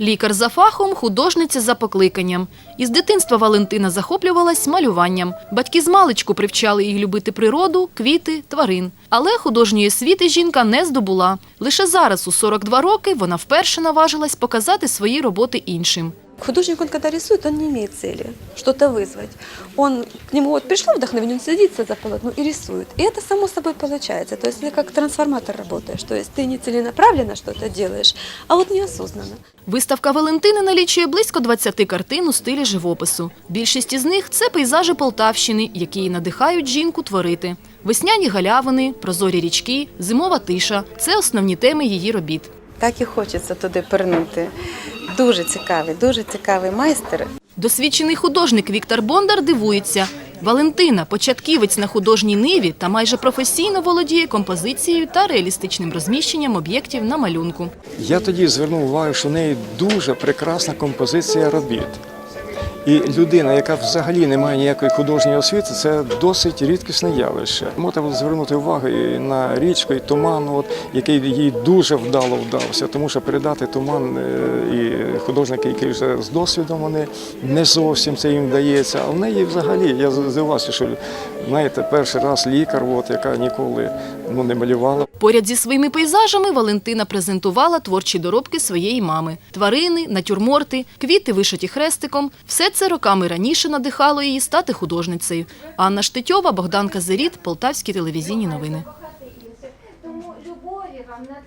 Лікар за фахом, художниця за покликанням. Із дитинства Валентина захоплювалась малюванням. Батьки з маличку привчали її любити природу, квіти, тварин. Але художньої освіти жінка не здобула. Лише зараз, у 42 роки, вона вперше наважилась показати свої роботи іншим. Художник, он когда рисует, он не имеет цели что-то вызвать. Он к нему вот пришло вдохновение, он садится за полотно и рисует. И это само собой получается. То есть ты как трансформатор работаешь. То есть ты не целенаправленно что-то делаешь, а вот неосознанно. Виставка Валентини налічує близько 20 картин у стилі живопису. Більшість із них це пейзажі Полтавщини, які її надихають жінку творити. Весняні галявини, прозорі річки, зимова тиша це основні теми її робіт. Так і хочеться туди пернути. Дуже цікавий, дуже цікавий майстер. Досвідчений художник Віктор Бондар дивується. Валентина, початківець на художній ниві та майже професійно володіє композицією та реалістичним розміщенням об'єктів на малюнку. Я тоді звернув увагу, що в неї дуже прекрасна композиція робіт. І людина, яка взагалі не має ніякої художньої освіти, це досить рідкісне явище. Було звернути увагу і на річку, і туман, от, який їй дуже вдало вдався, тому що передати туман е, і художники, які вже з досвідом, вони не зовсім це їм вдається. А в неї взагалі я здивувався, що знаєте, перший раз лікар, от, яка ніколи ну, не малювала. Поряд зі своїми пейзажами Валентина презентувала творчі доробки своєї мами: тварини, натюрморти, квіти, вишиті хрестиком. Все це роками раніше надихало її стати художницею. Анна Штетьова, Богдан Казиріт, Полтавські телевізійні новини.